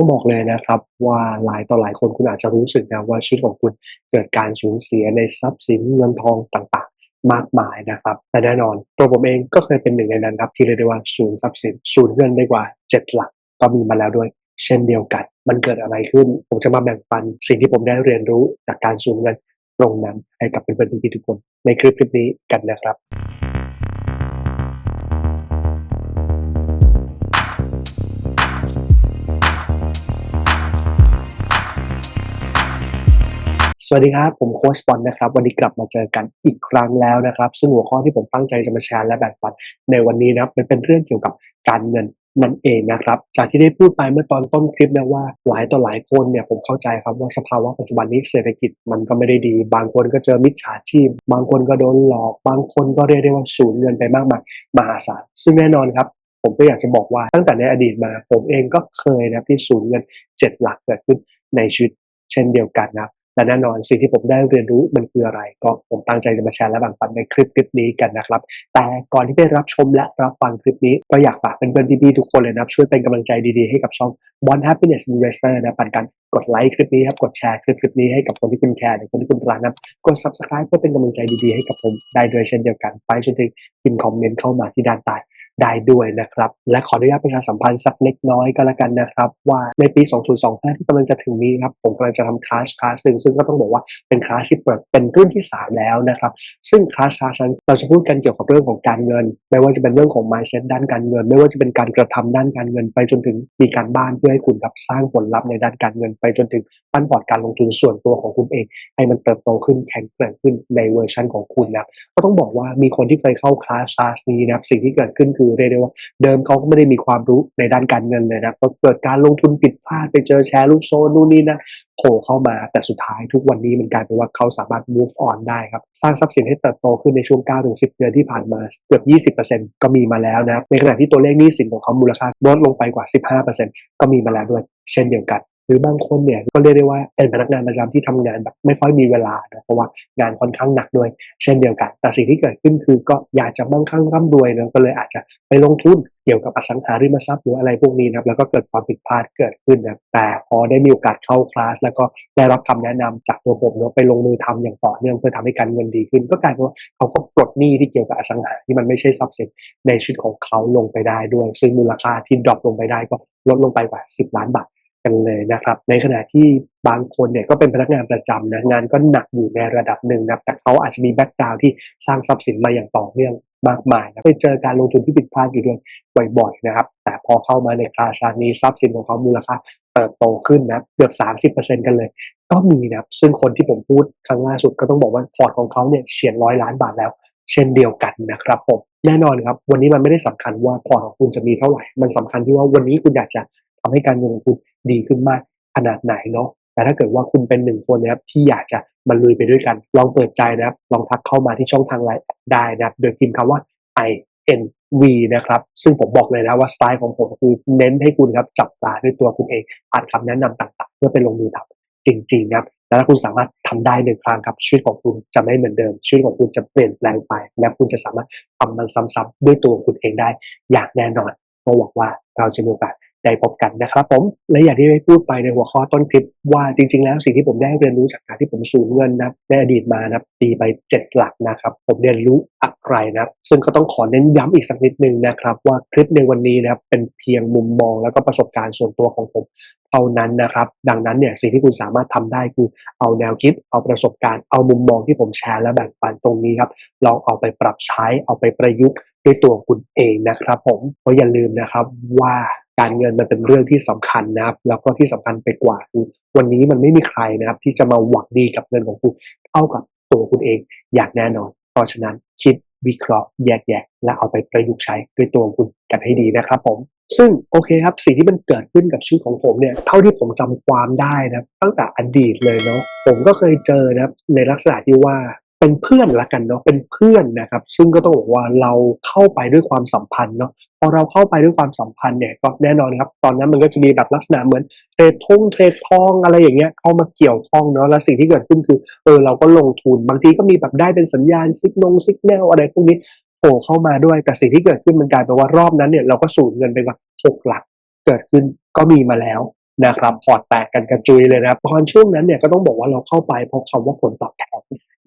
ต้องบอกเลยนะครับว่าหลายต่อหลายคนคุณอาจจะรู้สึกนะว่าชีวิตของคุณเกิดการสูญเสียในทรัพย์สินเงินทองต่างๆ มากมายนะครับ แต่แน่นอนตัวผมเองก็เคยเป็นหนึ่งในนั้นครับที่เรียกได้ว่าสูญทรัพย์สินสูญเงินได้กว่า 7 หลักก็มีมาแล้วด้วย เช่นเดียวกัน มันเกิดอะไรขึ้น ผมจะมาแบ่งปัน สิ่งที่ผมได้เรียนรู้จากการสูญเงินตรงนั้นให้กับเพื่อนๆพี่ๆทุกคนในคลิปคลิปนี้กันนะครับ สวัสดีครับ ผมโค้ชบอลนะครับ วันนี้กลับมาเจอกันอีกครั้งแล้วนะครับ ซึ่งหัวข้อที่ผมตั้งใจจะมาแชร์และแบ่งปันในวันนี้นะครับมันเป็นเรื่องเกี่ยวกับการเงินนั่นเองนะครับ จากที่ได้พูดไปเมื่อตอนต้นคลิปนะว่าหลายต่อหลายคนเนี่ยผมเข้าใจครับว่าสภาวะปัจจุบันนี้เศรษฐกิจมันก็ไม่ได้ดี บางคนก็เจอมิจฉาชีพ บางคนก็โดนหลอก บางคนก็เรียกได้ว่าสูญเงินไปมากมายมหาศาลซึ่งแน่นอนครับผมก็อยากจะบอกว่าตั้งแต่ในอดีตมา ผมเองก็เคยนะที่สูญเงินเจ็ดหลักเกิดขึ้นในชีวิตเช่นเดียวกันนะ และแน่นอนสิ่งที่ผมได้เรียนรู้มันคืออะไร ก็ผมตั้งใจจะมาแชร์และแบ่งปันในคลิปคลิปนี้กันนะครับ แต่ก่อนที่ไปรับชมและรับฟังคลิปนี้ ก็อยากฝากเป็นเพื่อนๆพี่ๆทุกคนเลยนะครับ ช่วยเป็นกำลังใจดีๆให้กับช่อง Bond Happiness Investor นะผ่านการกดไลค์คลิปนี้ครับกดแชร์คลิปคลิปนี้ให้กับคนที่คุณแคร์หรือคนที่คุณรักนะกด subscribe เพื่อเป็นกำลังใจดีๆให้กับผมได้ด้วยเช่นเดียวกัน ไปจนถึงพิมพ์คอมเมนต์เข้ามาที่ด้านใต้ ได้ด้วยนะครับ และขออนุญาตประชาสัมพันธ์สักเล็กน้อยก็แล้วกันนะครับ ว่าในปี 2025 ที่กำลังจะถึงนี้ครับผมกำลังจะทำคลาสคลาสหนึ่งซึ่งก็ต้องบอกว่าเป็นคลาสที่เปิดเป็นรุ่นที่ 3 แล้วนะครับ ซึ่งคลาสคลาสนั้นเราจะพูดกันเกี่ยวกับเรื่องของการเงิน ไม่ว่าจะเป็นเรื่องของ mindset ด้านการเงิน ไม่ว่าจะเป็นการกระทำด้านการเงิน ไปจนถึงมีการบ้านเพื่อให้คุณครับสร้างผลลัพธ์ในด้านการเงิน ไปจนถึงปั้นพอร์ตการลงทุนส่วนตัวของคุณเอง ให้มันเติบโตขึ้นแข็งแกร่งขึ้นในเวอร์ชันของคุณนะก็ต้องบอกว่ามีคนที่เคยเข้าคลาสคลาสนี้นะครับสิ่งที่เกิดขึ้นคือเรียกได้ว่า เดิมเขาก็ไม่ได้มีความรู้ในด้านการเงินเลยนะก็เกิดการลงทุนผิดพลาดไปเจอแชร์ลูกโซ่นู่นนี่นะโผล่เข้ามาแต่สุดท้ายทุกวันนี้มันกลายเป็นว่าเขาสามารถ move on ได้ครับ สร้างทรัพย์สินให้เติบโตขึ้นในช่วง 9-10 เดือนที่ผ่านมาเกือบ 20%ก็มีมาแล้วนะในขณะที่ตัวเลขหนี้สินของเขามูลค่าลดลงไปกว่า 15%ก็มีมาแล้วด้วย เช่นเดียวกัน รือบางคนเนี่ยก็เรียกได้ว่าเป็นพนักงานประจำที่ทำงานแบบไม่ค่อยมีเวลานะเพราะว่างานค่อนข้างหนักด้วย เช่นเดียวกัน แต่สิ่งที่เกิดขึ้นคือก็อยากจะมั่งคั่งร่ำรวยนะก็เลยอาจจะไปลงทุนเกี่ยวกับอสังหาริมทรัพย์หรืออะไรพวกนี้นะครับแล้วก็เกิดความผิดพลาดเกิดขึ้นนะแต่พอได้มีโอกาสเข้าคลาสแล้วก็ได้รับคำแนะนำจากตัวผมเนาะไปลงมือทำอย่างต่อเนื่องเพื่อทำให้การเงินดีขึ้น ก็กลายเป็นว่าเขาก็ปลดหนี้ที่เกี่ยวกับอสังหาที่มันไม่ใช่ทรัพย์สินในชีวิตของเขาลงไปได้ด้วย ซึ่งมูลค่าที่ดรอปลงไปได้ก็ลดลงไปกว่า 10 ล้านบาท กันเลยนะครับ ในขณะที่บางคนเนี่ยก็เป็นพนักงานประจำนะงานก็หนักอยู่ในระดับหนึ่งนะแต่เขาอาจจะมีแบ็กกราวที่สร้างทรัพย์สินมาอย่างต่อเนื่องมากมายนะไปเจอการลงทุนที่ผิดพลาดอยู่ด้วยบ่อยๆนะครับ แต่พอเข้ามาในคลาสนี้ทรัพย์สินของเขามูลค่าเติบโตขึ้นนะเกือบ 30%กันเลย ก็มีนะซึ่งคนที่ผมพูดครั้งล่าสุดก็ต้องบอกว่าพอร์ตของเขาเนี่ยเฉียดร้อยล้านบาทแล้ว เช่นเดียวกันนะครับผมแน่นอนครับ วันนี้มันไม่ได้สำคัญว่าพอร์ตของคุณจะมีเท่าไหร่ มันสำคัญที่ว่าวันนี้คุณอยากจะทำให้การเงินของคุณ ดีขึ้นมากขนาดไหนเนาะแต่ถ้าเกิดว่าคุณเป็นหนึ่งคนนะครับที่อยากจะมาลุยไปด้วยกัน ลองเปิดใจนะครับ ลองทักเข้ามาที่ช่องทางไลน์ได้นะครับ โดยพิมพ์คำว่า i n v นะครับ ซึ่งผมบอกเลยนะว่าสไตล์ของผมคือเน้นให้คุณครับจับตาด้วยตัวคุณเองอ่านคำแนะนำต่างๆ เพื่อไปลงมือทำจริงๆนะครับแล้วถ้าคุณสามารถทำได้หนึ่งครั้งครับชีวิตของคุณจะไม่เหมือนเดิมชีวิตของคุณจะเปลี่ยนแปลงไป และคุณจะสามารถทำมันซ้ำๆด้วยตัวคุณเองได้ อย่างแน่นอนก็หวังว่าเราจะมีโอกาส ได้พบกันนะครับผม และอย่างที่ได้พูดไปในหัวข้อต้นคลิปว่าจริง ๆ แล้วสิ่งที่ผมได้เรียนรู้จากการที่ผมสูญเงินนะในอดีตมานะตีไป 7 หลักนะครับ ผมเรียนรู้อะไรนะซึ่งก็ต้องขอเน้นย้ำอีกสักนิดนึงนะครับ ว่าคลิปในวันนี้นะครับเป็นเพียงมุมมองแล้วก็ประสบการณ์ส่วนตัวของผมเท่านั้นนะครับ ดังนั้นเนี่ยสิ่งที่คุณสามารถทำได้คือเอาแนวคิด เอาประสบการณ์เอามุมมองที่ผมแชร์และแบ่งปันตรงนี้ครับลองเอาไปปรับใช้เอาไปประยุกต์ด้วยตัวคุณเองนะครับ ผมเพราะอย่าลืมนะครับว่า การเงินมันเป็นเรื่องที่สำคัญนะครับ แล้วก็ที่สำคัญไปกว่าคือวันนี้มันไม่มีใครนะครับ ที่จะมาหวังดีกับเงินของคุณเท่ากับตัวคุณเองอย่างแน่นอน เพราะฉะนั้นคิดวิเคราะห์แยกแยะ และเอาไปประยุกต์ใช้ด้วยตัวคุณกันให้ดีนะครับผมซึ่งโอเคครับสิ่งที่มันเกิดขึ้นกับชีวิตของผมเนี่ยเท่าที่ผมจำความได้นะตั้งแต่อดีตเลยเนาะผมก็เคยเจอนะครับในลักษณะที่ว่าเป็นเพื่อนละกันเนาะเป็นเพื่อนนะครับ ซึ่งก็ต้องบอกว่าเราเข้าไปด้วยความสัมพันธ์เนาะ พอเราเข้าไปด้วยความสัมพันธ์เนี่ยก็แน่นอนครับ ตอนนั้นมันก็จะมีแบบลักษณะเหมือนเทรดทุ่งเทรดทองอะไรอย่างเงี้ยเข้ามาเกี่ยวข้องเนาะแล้วสิ่งที่เกิดขึ้นคือเออเราก็ลงทุนบางทีก็มีแบบได้เป็นสัญญาณซิกนงซิกแนลอะไรพวกนี้โผล่เข้ามาด้วยแต่สิ่งที่เกิดขึ้นมันกลายเป็นว่ารอบนั้นเนี่ยเราก็สูญเงินไปแบบหกหลักเกิดขึ้นก็มีมาแล้ว นะครับพอร์ตแตกกันกระจุยเลยนะครับตอนช่วงนั้นเนี่ยก็ต้องบอกว่าเราเข้าไปเพราะคำว่าผลตอบแทน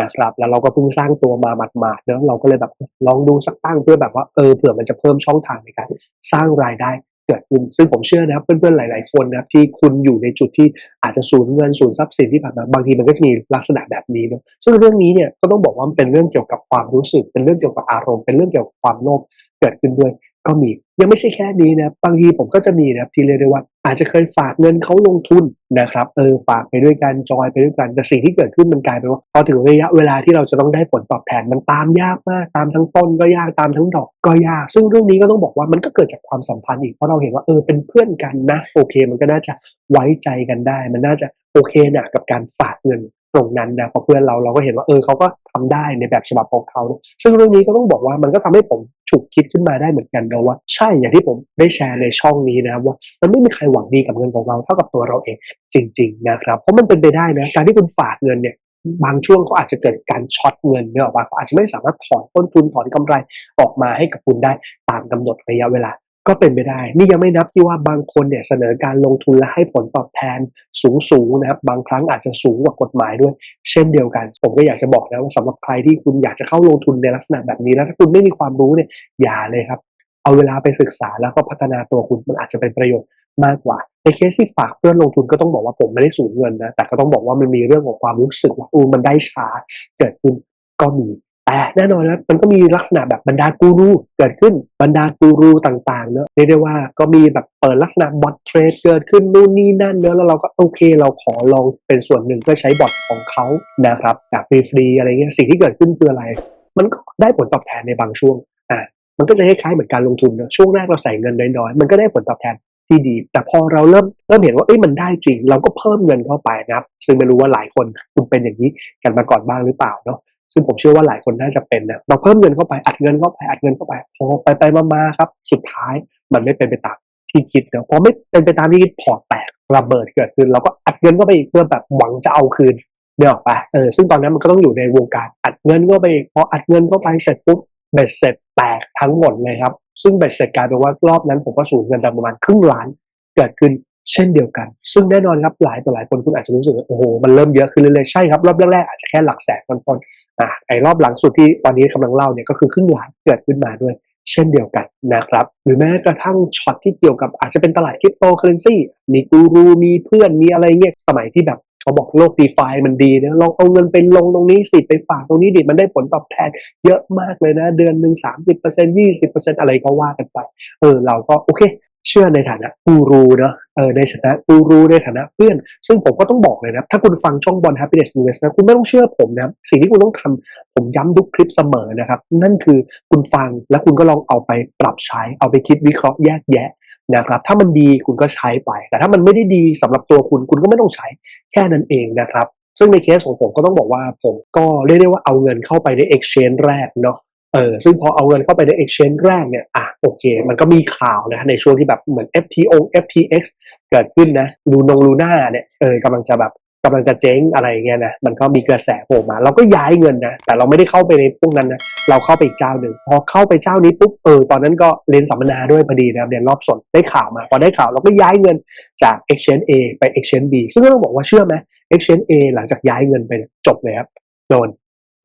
นะครับ แล้วเราก็เพิ่งสร้างตัวมาหมาดๆเนอะเราก็เลยแบบลองดูสักตั้งเพื่อแบบว่าเออเผื่อมันจะเพิ่มช่องทางในการสร้างรายได้เกิดขึ้นซึ่งผมเชื่อนะครับเพื่อนๆหลาย ๆคนนะครับที่คุณอยู่ในจุดที่อาจจะสูญเงินสูญทรัพย์สินที่ผ่านมาบางทีมันก็จะมีลักษณะแบบนี้เนอะซึ่งเรื่องนี้เนี่ยก็ต้องบอกว่ามันเป็นเรื่องเกี่ยวกับความรู้สึกเป็นเรื่องเกี่ยวกับอารมณ์เป็นเรื่องเกี่ยวกับความโลภเกิดขึ้นด้วย ก็มี ยังไม่ใช่แค่นี้นะบางทีผมก็จะมีนะที่เรียกได้ว่า อาจจะเคยฝากเงินเขาลงทุนนะครับเออฝากไปด้วยกันจอยไปด้วยกันแต่สิ่งที่เกิดขึ้นมันกลายเป็นว่าพอถึงระยะเวลาที่เราจะต้องได้ผลตอบแทนมันตามยากมากตามทั้งต้นก็ยากตามทั้งดอกก็ยาก ซึ่งเรื่องนี้ก็ต้องบอกว่ามันก็เกิดจากความสัมพันธ์อีกเพราะเราเห็นว่าเออเป็นเพื่อนกันนะโอเค มันก็น่าจะไว้ใจกันได้ มันน่าจะโอเคนะกับการฝากเงิน ตรงนั้นนะเพราะเพื่อนเราเราก็เห็นว่าเออเขาก็ทำได้ในแบบฉบับของเขานะซึ่งเรื่องนี้ก็ต้องบอกว่ามันก็ทำให้ผมฉุกคิดขึ้นมาได้เหมือนกันนะว่าใช่อย่างที่ผมได้แชร์ในช่องนี้นะว่ามันไม่มีใครหวังดีกับเงินของเราเท่ากับตัวเราเองจริง ๆ นะครับ เพราะมันเป็นไปได้นะการที่คุณฝากเงินเนี่ยบางช่วงเขาอาจจะเกิดการช็อตเงินเนี่ยหรอกว่าเขาอาจจะไม่สามารถถอนต้นทุนถอนกำไรออกมาให้กับคุณได้ตามกำหนดระยะเวลา ก็เป็นไปได้ นี่ยังไม่นับที่ว่าบางคนเนี่ยเสนอการลงทุนและให้ผลตอบแทนสูงสูงๆนะครับ บางครั้งอาจจะสูงกว่ากฎหมายด้วย เช่นเดียวกัน ผมก็อยากจะบอกนะว่าสำหรับใครที่คุณอยากจะเข้าลงทุนในลักษณะแบบนี้ แล้วถ้าคุณไม่มีความรู้เนี่ยอย่าเลยครับ เอาเวลาไปศึกษาแล้วก็พัฒนาตัวคุณมันอาจจะเป็นประโยชน์มากกว่า ในเคสที่ฝากเพื่อนลงทุนก็ต้องบอกว่าผมไม่ได้สูญเงินนะแต่ก็ต้องบอกว่ามันมีเรื่องของความรู้สึกว่าอูมันได้ช้าเกิดขึ้นก็มี แต่แน่นอนแล้วมันก็มีลักษณะแบบบรรดากูรูเกิดขึ้นบรรดากูรูต่างๆเนอะเรียกได้ว่าก็มีแบบเปิดลักษณะบอทเทรดเกิดขึ้นนู่นนี่นั่นเนอะแล้วเราก็โอเค เราขอลองเป็นส่วนหนึ่งเพื่อใช้บอทของเขานะครับแบบฟรีๆอะไรเงี้ยสิ่งที่เกิดขึ้นคืออะไร มันก็ได้ผลตอบแทนในบางช่วงอ่ามันก็จะคล้ายๆเหมือนการลงทุนเนอะช่วงแรกเราใส่เงินน้อยๆมันก็ได้ผลตอบแทนที่ดี แต่พอเราเริ่มเริ่มเห็นว่าเอ้ยมันได้จริง เราก็เพิ่มเงินเข้าไปนะครับ ซึ่งไม่รู้ว่าหลายคนคุณเป็นอย่างนี้กันมาก่อนบ้างหรือเปล่าเนาะ ซึ่งผมเชื่อว่าหลายคนน่าจะเป็นนะเราเพิ่มเงินเข้าไปอัดเงินเข้าไปอัดเงินเข้าไปพอไปไปมาๆครับ สุดท้ายมันไม่เป็นไปตามที่คิดเนอะพอไม่เป็นไปตามที่คิดพอแตกระเบิดเกิดขึ้นเราก็อัดเงินเข้าไปอีกเพื่อแบบหวังจะเอาคืนเนี่ยหรอกปเออซึ่งตอนนั้นมันก็ต้องอยู่ในวงการอัดเงินเข้าไปอีกพออัดเงินเข้าไปเสร็จปุ๊บเบ็ดเสร็จแตกทั้งหมดเลยครับ ซึ่งเบ็ดเสร็จกลายเป็นว่ารอบนั้นผมก็สูญเงินปประมาณครึ่งล้านเกิดขึ้นเช่นเดียวกัน ซึ่งแน่นอนครับหลายต่อหลายคนคุณอาจจะรู้สึกว่าโอ้โหมันเริ่มเยอะขึ้นเรื่อยๆใช่ครับรอบแรกๆอาจจะแค่หลักแสนต้น อะไอ้รอบหลังสุดที่ตอนนี้กำลังเล่าเนี่ยก็คือครึ่งล้านเกิดขึ้นมาด้วย เช่นเดียวกันนะครับ หรือแม้กระทั่งช็อตที่เกี่ยวกับอาจจะเป็นตลาดคริปโตเคอเรนซีมีกูรูมีเพื่อนมีอะไรเงี้ยสมัยที่แบบเขาบอกโลกดีฟามันดีนะลองเอาเงินไปลงตรงนี้สิไปฝากตรงนี้ดิมันได้ผลตอบแทนเยอะมากเลยนะ เดือนหนึ่งสามสิบเปอร์เซ็นต์ยี่สิบเปอร์เซ็นต์อะไรก็ว่ากันไป เออ เราก็โอเค เชื่อในฐานะกูรูเนาะเออในฐานะกูรูในฐานะเพื่อน ซึ่งผมก็ต้องบอกเลยนะถ้าคุณฟังช่องบอล happiness invest นะคุณไม่ต้องเชื่อผมนะสิ่งที่คุณต้องทำผมย้ำทุกคลิปเสมอนะครับ นั่นคือคุณฟังแล้วคุณก็ลองเอาไปปรับใช้ เอาไปคิดวิเคราะห์แยกแยะนะครับถ้ามันดีคุณก็ใช้ไป แต่ถ้ามันไม่ได้ดีสำหรับตัวคุณคุณก็ไม่ต้องใช้แค่นั้นเองนะครับซึ่งในเคสของผมก็ต้องบอกว่าผมก็เรียกได้ว่าเอาเงินเข้าไปใน exchange แรกเนาะ เออซึ่งพอเอาเงินเข้าไปใน exchange แรกเนี่ยอะโอเค มันก็มีข่าวนะในช่วงที่แบบเหมือน FTO FTX เกิดขึ้นนะลูนงลูน่าเนี่ยเออกำลังจะแบบกำลังจะเจ๊งอะไรเงี้ยนะมันก็มีกระแสโผล่มา เราก็ย้ายเงินนะ แต่เราไม่ได้เข้าไปในพวกนั้นนะ เราเข้าไปอีกเจ้าหนึ่ง พอเข้าไปเจ้านี้ปุ๊บเออตอนนั้นก็เรียนสัมมนาด้วยพอดีนะครับเรียนรอบสดได้ข่าวมา พอได้ข่าวเราก็ย้ายเงินจาก exchange A ไป exchange B ซึ่งก็ต้องบอกว่าเชื่อไหม exchange A หลังจากย้ายเงินไปจบเลยครับโดน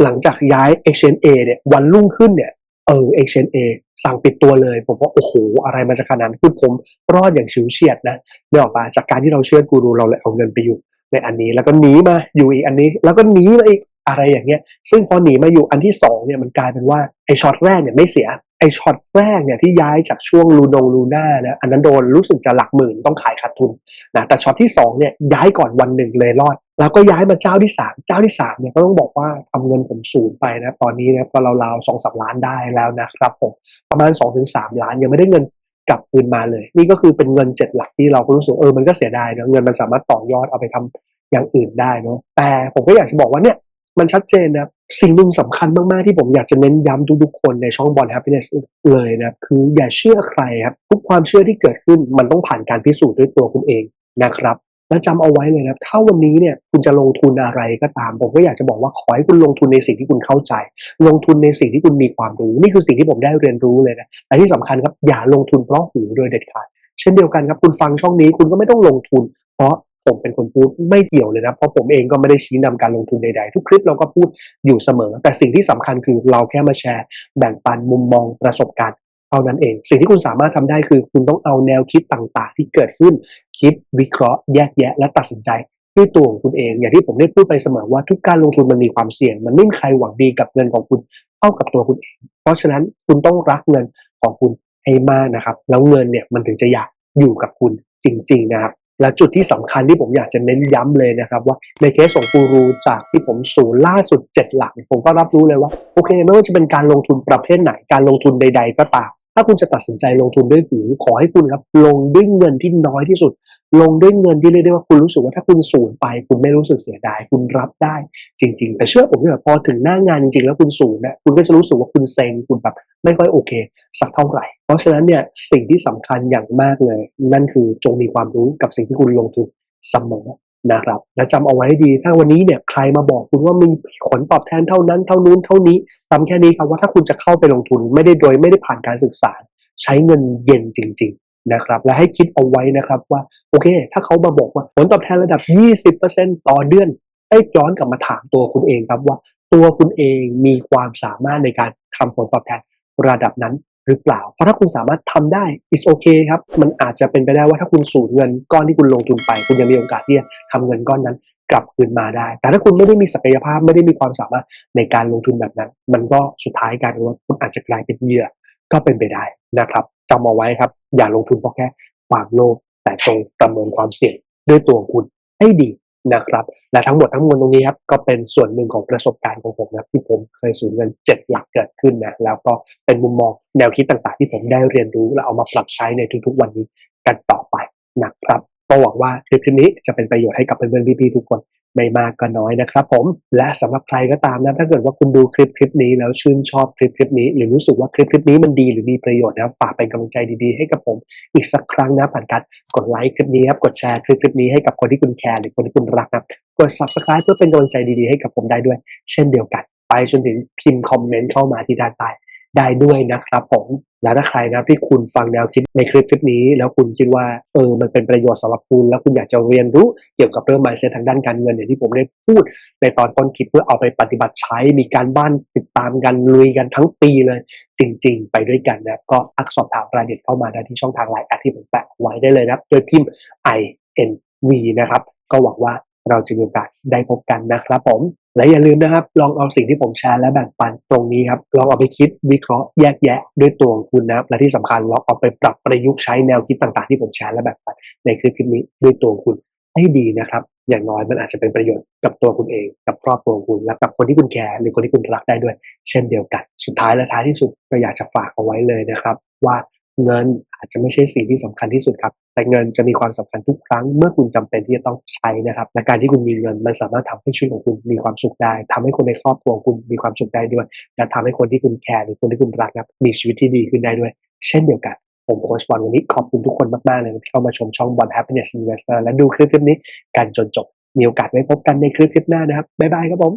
หลังจากย้าย exchange A เนี่ยวันรุ่งขึ้นเนี่ยเออ exchange A สั่งปิดตัวเลย ผมว่า โอ้โห อะไรมาจากขนาดนั้นคือผมรอดอย่างฉิวเฉียดนะเนี่ยออกมาจากการที่เราเชื่อกูรูเราเลยเอาเงินไปอยู่ในอันนี้แล้วก็หนีมาอยู่อีกอันนี้ แล้วก็หนีมาอีกอะไรอย่างเงี้ย ซึ่งพอหนีมาอยู่อันที่สองเนี่ยมันกลายเป็นว่าไอช็อตแรกเนี่ยไม่เสีย ไอช็อตแรกเนี่ยที่ย้ายจากช่วงลูนงลูน่านะอันนั้นโดนรู้สึกจะหลักหมื่นต้องขายขาดทุนนะแต่ช็อตที่สองเนี่ยย้ายก่อนวันหนึ่งเลยรอด แล้วก็ย้ายมาเจ้าที่สามเจ้าที่สามเนี่ยก็ต้องบอกว่าทำเงินผมสูญไปนะตอนนี้นะก็ราวๆสองสามล้านได้แล้วนะครับผมประมาณสองถึงสามล้านยังไม่ได้เงินกลับคืนมาเลย นี่ก็คือเป็นเงินเจ็ดหลักที่เราก็รู้สึกเออมันก็เสียดายเนะเงินมันสามารถต่อยอดเอาไปทำอย่างอื่นได้เนาะแต่ผมก็อยากจะบอกว่าเนี่ยมันชัดเจนนะ สิ่งหนึ่งสำคัญมาก ๆ ที่ผมอยากจะเน้นย้ำทุก ๆ คนในช่องบอล happiness เลยนะครับ คืออย่าเชื่อใครครับ ทุกความเชื่อที่เกิดขึ้นมันต้องผ่านการพิสูจน์ด้วยตัวคุณเองนะครับและจำเอาไว้เลยนะถ้าวันนี้เนี่ยคุณจะลงทุนอะไรก็ตาม ผมก็อยากจะบอกว่าขอให้คุณลงทุนในสิ่งที่คุณเข้าใจ ลงทุนในสิ่งที่คุณมีความรู้ นี่คือสิ่งที่ผมได้เรียนรู้เลยนะแต่ที่สำคัญครับอย่าลงทุนเพราะหูโดยเด็ดขาด เช่นเดียวกันครับคุณฟังช่องนี้คุณก็ไม่ต้องลงทุน เพราะ ผมเป็นคนพูดไม่เกี่ยวเลยนะ เพราะผมเองก็ไม่ได้ชี้นำการลงทุนใดๆ ทุกคลิปเราก็พูดอยู่เสมอ แต่สิ่งที่สำคัญคือเราแค่มาแชร์แบ่งปันมุมมองประสบการณ์เท่านั้นเอง สิ่งที่คุณสามารถทำได้คือ คุณต้องเอาแนวคิดต่างๆ ที่เกิดขึ้นคิดวิเคราะห์แยกแยะ และตัดสินใจด้วยตัวของคุณเอง อย่างที่ผมได้พูดไปเสมอว่าทุกการลงทุนมันมีความเสี่ยง มันไม่มีใครหวังดีกับเงินของคุณเท่ากับตัวคุณเอง เพราะฉะนั้นคุณต้องรักเงินของคุณให้มากนะครับ แล้วเงินเนี่ยมันถึงจะอยากอยู่กับคุณจริง ๆ นะครับ และจุดที่สำคัญที่ผมอยากจะเน้นย้ำเลยนะครับ ว่าในเคสของกูรูจากที่ผมสูนย์ล่าสุด 7 หลัก ผมก็รับรู้เลยว่า โอเค ไม่ว่าจะเป็นการลงทุนประเภทไหนการลงทุนใด ๆ ก็ตามถ้าคุณจะตัดสินใจลงทุนด้วยหูขอให้คุณครับลงด้วยเงินที่น้อยที่สุด ลงด้วยเงินที่เรียกได้ว่าคุณรู้สึกว่าถ้าคุณสูญไป คุณไม่รู้สึกเสียดาย คุณรับได้จริง ๆ แต่เชื่อผมเถอะพอถึงหน้างานจริงๆ แล้วคุณสูญเนี่ยคุณก็จะรู้สึกว่าคุณเซ็งคุณแบบไม่ค่อยโอเค สักเท่าไหร่ เพราะฉะนั้นเนี่ยสิ่งที่สำคัญอย่างมากเลย นั่นคือจงมีความรู้กับสิ่งที่คุณลงทุนเสมอนะครับและจำเอาไว้ให้ดี ถ้าวันนี้เนี่ยใครมาบอกคุณว่ามีผลตอบแทนเท่านั้น เท่านู้นเท่านี้จำแค่นี้ครับว่าถ้าคุณจะเข้าไปลงทุนไม่ได้โดยไม่ได้ผ่านการศึกษา ใช้เงินเย็นจริง นะครับและให้คิดเอาไว้นะครับว่าโอเค ถ้าเขามาบอกว่าผลตอบแทนระดับ 20%ต่อเดือน ให้ย้อนกลับมาถามตัวคุณเองครับว่า ตัวคุณเองมีความสามารถในการทำผลตอบแทนระดับนั้นหรือเปล่า เพราะถ้าคุณสามารถทำได้ is okay ครับ มันอาจจะเป็นไปได้ว่าถ้าคุณสูญเงินก้อนที่คุณลงทุนไป คุณยังมีโอกาสที่จะทำเงินก้อนนั้นกลับคืนมาได้ แต่ถ้าคุณไม่ได้มีศักยภาพไม่ได้มีความสามารถในการลงทุนแบบนั้น มันก็สุดท้ายการว่าคุณอาจจะกลายเป็นเหยื่อก็เป็นไปได้นะครับ จำเอาไว้ครับ อย่าลงทุนเพราะแค่ความโลภแต่จงประเมินความเสี่ยงด้วยตัวคุณให้ดีนะครับ และทั้งหมดทั้งมวลตรงนี้ครับก็เป็นส่วนหนึ่งของประสบการณ์ของผมนะที่ผมเคยสูญเงินเจ็ดหลักเกิดขึ้นนะแล้วก็เป็นมุมมองแนวคิดต่างๆ ที่ผมได้เรียนรู้ และเอามาปรับใช้ในทุกๆวันนี้กันต่อไปนะครับก็หวังว่าคลิปนี้จะเป็นประโยชน์ให้กับเพื่อนๆพี่ๆทุกคน ไม่มากก็น้อยนะครับผม และสำหรับใครก็ตามนะถ้าเกิดว่าคุณดูคลิปคลิปนี้แล้วชื่นชอบคลิปคลิปนี้ หรือรู้สึกว่าคลิปคลิปนี้มันดีหรือมีประโยชน์นะฝากเป็นกำลังใจดีๆให้กับผมอีกสักครั้งนะผ่านการกดไลค์คลิปนี้ครับกดแชร์คลิปคลิปนี้ให้กับคนที่คุณแคร์หรือคนที่คุณรักนะกด subscribe เพื่อเป็นกำลังใจดีๆให้กับผมได้ด้วย เช่นเดียวกัน ไปจนถึงพิมพ์คอมเมนต์เข้ามาที่ด้านใต้ ได้ด้วยนะครับผมและถ้าใครนะที่คุณฟังแนวคิดในคลิปคลิปนี้ แล้วคุณคิดว่าเออมันเป็นประโยชน์สำหรับคุณแล้วคุณอยากจะเรียนรู้เกี่ยวกับเรื่อง mindset ทางด้านการเงินอย่างที่ผมได้พูด ในตอนต้นคลิปเพื่อเอาไปปฏิบัติใช้มีการบ้านติดตามกันลุยกันทั้งปีเลย จริง ๆ ไปด้วยกันนะก็ทักสอบถามรายละเอียดเข้ามาได้ที่ช่องทางไลน์แอดที่ผมแปะไว้ได้เลยนะโดยพิมพ์ i n v นะครับก็หวังว่าเราจะมีโอกาสได้พบกันนะครับผม และอย่าลืมนะครับ ลองเอาสิ่งที่ผมแชร์และแบ่งปันตรงนี้ครับ ลองเอาไปคิดวิเคราะห์แยกแยะด้วยตัวของคุณนะครับ และที่สำคัญลองเอาไปปรับประยุกต์ใช้แนวคิดต่างๆ ที่ผมแชร์และแบ่งปันในคลิปคลิปนี้ด้วยตัวคุณให้ดีนะครับ อย่างน้อยมันอาจจะเป็นประโยชน์กับตัวคุณเอง กับครอบครัวคุณ และกับคนที่คุณแคร์หรือคนที่คุณรักได้ด้วย เช่นเดียวกัน สุดท้ายและท้ายที่สุดก็อยากจะฝากเอาไว้เลยนะครับ ว่าเงิน อาจจะไม่ใช่สิ่งที่สำคัญที่สุดครับ แต่เงินจะมีความสำคัญทุกครั้งเมื่อคุณจำเป็นที่จะต้องใช้นะครับและการที่คุณมีเงินมันสามารถทำให้ชีวิตของคุณมีความสุขได้ทำให้คนในครอบครัวคุณมีความสุขได้ด้วย และทำให้คนที่คุณแคร์หรือคนที่คุณรักนะครับมีชีวิตที่ดีขึ้นได้ด้วย เช่นเดียวกันผมโค้ชบอลวันนี้ขอบคุณทุกคนมาก ๆ เลยที่เข้ามาชมช่องบอล Happiness Investor และดูคลิปคลิปนี้กันจนจบ มีโอกาสไว้พบกันในคลิปคลิปหน้านะครับ บ๊ายบายครับผม